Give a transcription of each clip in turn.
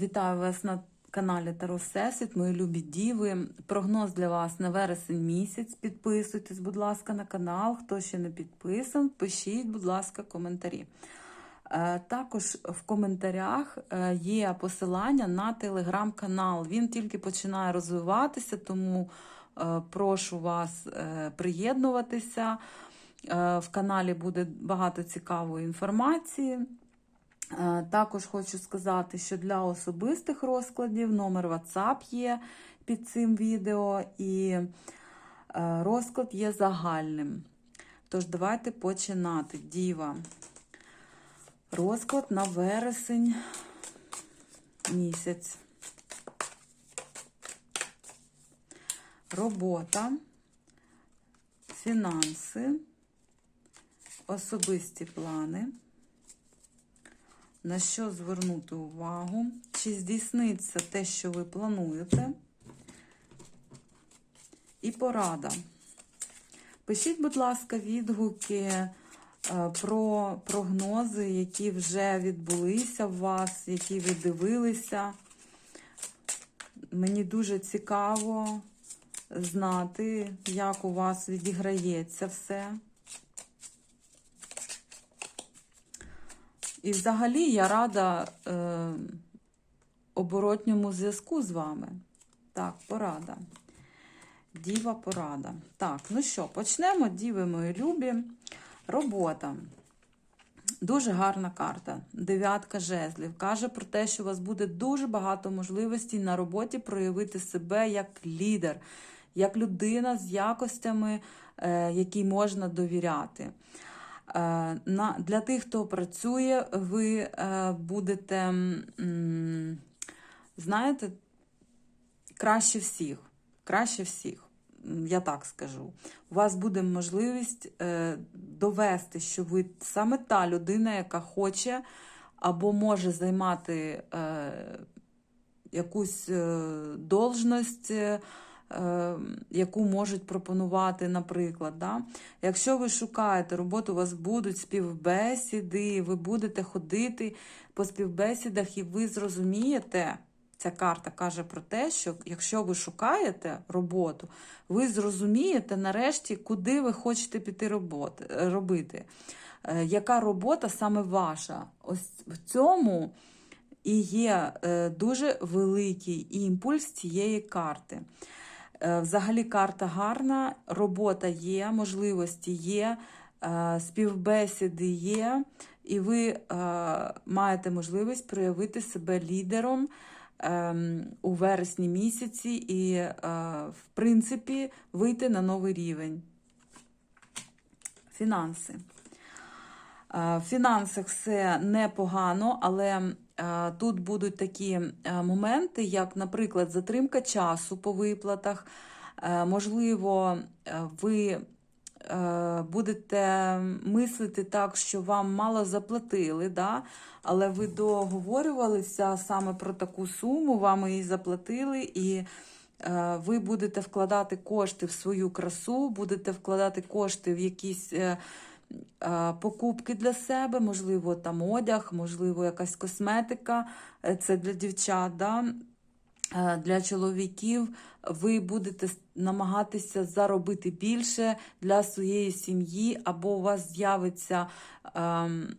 Вітаю вас на каналі Таро Всесвіт, мої любі діви. Прогноз для вас на вересень місяць. Підписуйтесь, будь ласка, на канал. Хто ще не підписан, пишіть, будь ласка, коментарі. Е, Також в коментарях е, є посилання на телеграм-канал. Він тільки починає розвиватися, тому е, прошу вас приєднуватися. В каналі буде багато цікавої інформації. Е, Також хочу сказати, що для особистих розкладів номер WhatsApp є під цим відео, і е, розклад є загальним. Тож, давайте починати. Діва. Розклад на вересень місяць. Робота, фінанси, особисті плани на що звернути увагу, чи здійсниться те, що ви плануєте, і порада. Пишіть, будь ласка, відгуки е, про прогнози, які вже відбулися у вас, які ви дивилися. Мені дуже цікаво знати, як у вас відіграється все. І взагалі я рада е, оборотньому зв'язку з вами. Так, порада. Діва порада. Так, ну що, почнемо, діви мої любі. Робота. Дуже гарна карта. Дев'ятка жезлів. Каже про те, що у вас буде дуже багато можливостей на роботі проявити себе як лідер, як людина з якостями, е, якій можна довіряти. Е, Для тих, хто працює, ви е, будете, знаєте, краще всіх. Краще всіх. Я так скажу. У вас буде можливість е, довести, що ви саме та людина, яка хоче або може займати якусь должність. Е, е, яку можуть пропонувати, наприклад. Да? Якщо ви шукаєте роботу, у вас будуть співбесіди, ви будете ходити по співбесідах, і ви зрозумієте, ця карта каже про те, що якщо ви шукаєте роботу, ви зрозумієте нарешті, куди ви хочете піти роботи, робити. Е, Яка робота саме ваша? Ось в цьому і є е, дуже великий імпульс цієї карти. Е, Взагалі карта гарна, робота є, можливості є, е, співбесіди є, і ви е, маєте можливість проявити себе лідером ем, у вересні місяці і, в принципі, вийти на новий рівень. Фінанси. В фінансах все непогано, але тут будуть такі е, моменти, як, наприклад, затримка часу по виплатах. Е, Можливо, е, ви е, будете мислити так, що вам мало заплатили, да? але ви договорювалися саме про таку суму, вам її заплатили, і е, ви будете вкладати кошти в свою красу, будете вкладати кошти в якісь. Покупки для себе, можливо, там одяг, можливо, якась косметика, е, це для дівчат, да? Е, для чоловіків ви будете намагатися заробити більше для своєї сім'ї, або у вас з'явиться ем,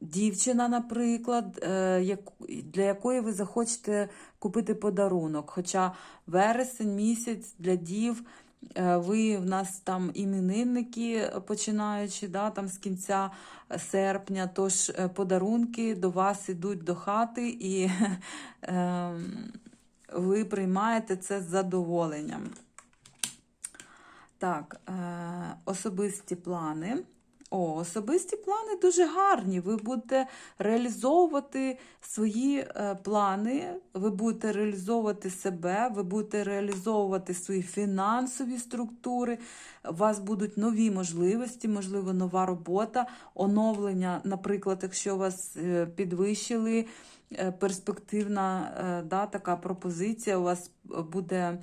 дівчина, наприклад, е, для якої ви захочете купити подарунок. Хоча вересень місяць для дів. Е, Ви в нас там іменинники, починаючи да, там з кінця серпня, тож е, подарунки до вас ідуть до хати, і ем, ви приймаєте це з задоволенням. Так, е, особисті плани. О, особисті плани дуже гарні. Ви будете реалізовувати свої е, плани, ви будете реалізовувати себе, ви будете реалізовувати свої фінансові структури. У вас будуть нові можливості, можливо, нова робота, оновлення, наприклад, якщо вас е, підвищили. е, Перспективна да, така пропозиція, у вас буде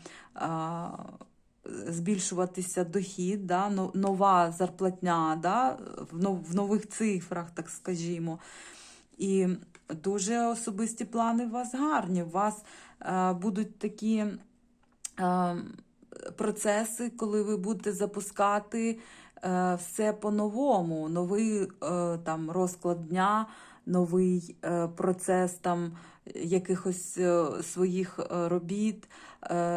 збільшуватися дохід, да, нова зарплатня да, в нових цифрах, так скажімо. І дуже особисті плани у вас гарні. У вас е, будуть такі е, процеси, коли ви будете запускати е, все по-новому, новий е, там розклад дня, новий е, процес там якихось е, своїх е, робіт,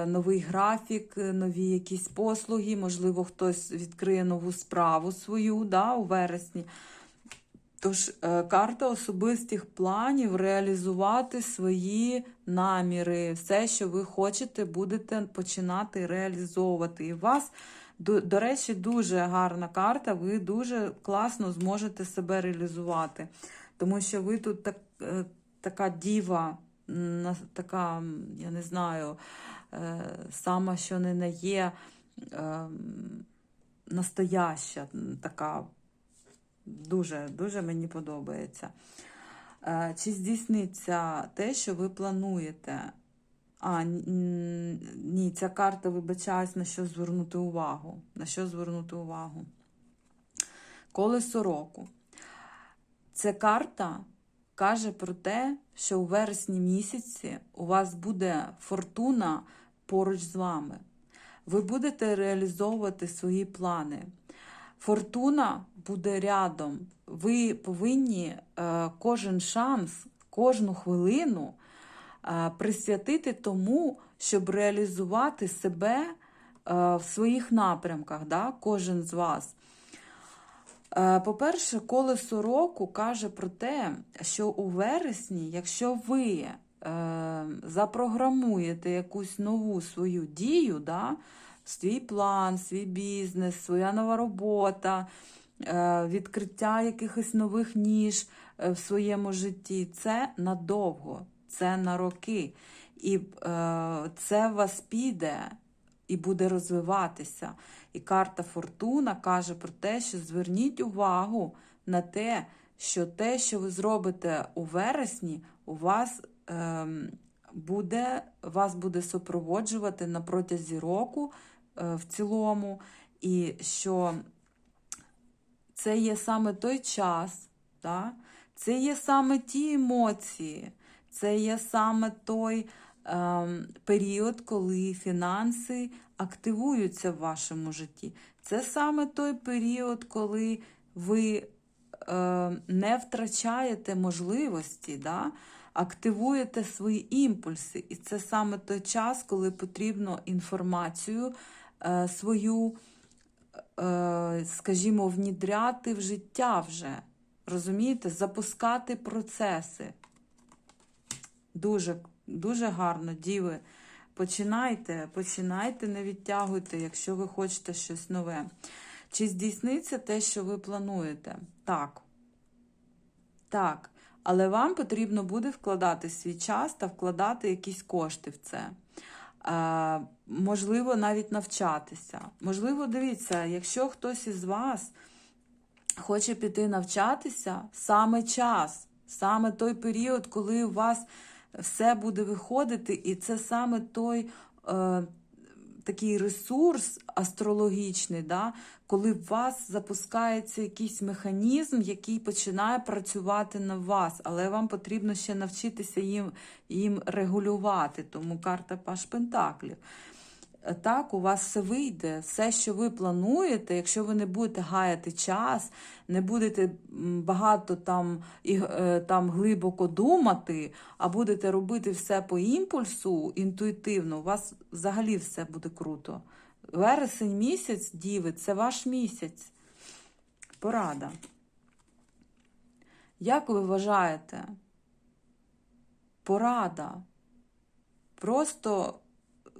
новий графік, нові якісь послуги, можливо, хтось відкриє нову справу свою да, у вересні. Тож карта особистих планів реалізувати свої наміри, все, що ви хочете, будете починати реалізовувати. І у вас, до, до речі, дуже гарна карта, ви дуже класно зможете себе реалізувати. Тому що ви тут так, е, така діва, така, я не знаю, е, сама, що не не є е, настояща, така Дуже, дуже мені подобається. Е, Чи здійсниться те, що ви плануєте? А, ні, ця карта вибачаюсь, на що звернути увагу. На що звернути увагу? Колесо року. Ця карта каже про те, що у вересні місяці у вас буде фортуна поруч з вами. Ви будете реалізовувати свої плани. Фортуна буде рядом. Ви повинні е, кожен шанс, кожну хвилину е, присвятити тому, щоб реалізувати себе е, в своїх напрямках, да? кожен з вас. Е, По-перше, колесо року каже про те, що у вересні, якщо ви е, запрограмуєте якусь нову свою дію, да, свій план, свій бізнес, своя нова робота, е, відкриття якихось нових ніж в своєму житті, це надовго, це на роки. І це вас піде і буде розвиватися. І карта Фортуна каже про те, що зверніть увагу на те, що те, що ви зробите у вересні, у вас ем, буде, вас буде супроводжувати на протязі року е, в цілому, і що це є саме той час, да? це є саме ті емоції, це є саме той період, коли фінанси активуються в вашому житті. Це саме той період, коли ви е, не втрачаєте можливості, да? активуєте свої імпульси. І це саме той час, коли потрібно інформацію е, свою, е, скажімо, внідряти в життя вже. Розумієте, запускати процеси. Дуже, дуже гарно, діви. Починайте, починайте, не відтягуйте, якщо ви хочете щось нове. Чи здійсниться те, що ви плануєте? Так. Так. Але вам потрібно буде вкладати свій час та вкладати якісь кошти в це. Е, можливо, навіть навчатися. Можливо, дивіться, якщо хтось із вас хоче піти навчатися, саме час, саме той період, коли у вас все буде виходити, і це саме той е, такий ресурс астрологічний, да, коли в вас запускається якийсь механізм, який починає працювати на вас, але вам потрібно ще навчитися їм, їм регулювати. Тому карта Паш Пентаклів. Так, у вас все вийде. Все, що ви плануєте, якщо ви не будете гаяти час, не будете багато там, і, е, там глибоко думати, а будете робити все по імпульсу інтуїтивно, у вас взагалі все буде круто. Вересень місяць, діви, це ваш місяць. Порада. Як ви вважаєте? Порада. Просто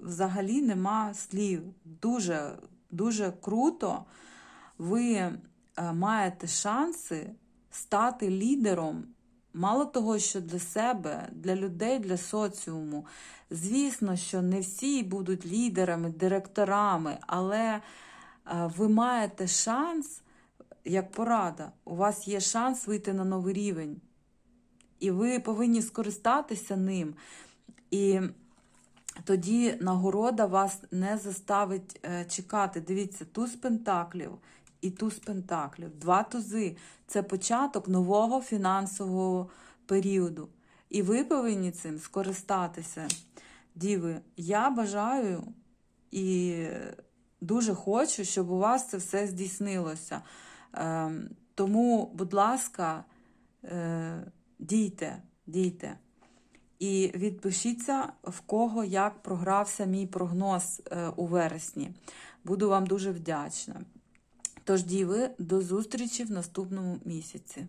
взагалі нема слів. Дуже, дуже круто. Ви е, маєте шанси стати лідером. Мало того, що для себе, для людей, для соціуму. Звісно, що не всі будуть лідерами, директорами, але е, ви маєте шанс, як порада, у вас є шанс вийти на новий рівень. І ви повинні скористатися ним. І тоді нагорода вас не заставить е, чекати. Дивіться, туз пентаклів і туз пентаклів. Два тузи це початок нового фінансового періоду. І ви повинні цим скористатися. Діви, я бажаю і дуже хочу, щоб у вас це все здійснилося. Ем, Тому, будь ласка, е, дійте, дійте. І відпишіться, в кого як програвся мій прогноз е, у вересні. Буду вам дуже вдячна. Тож, діви, до зустрічі в наступному місяці.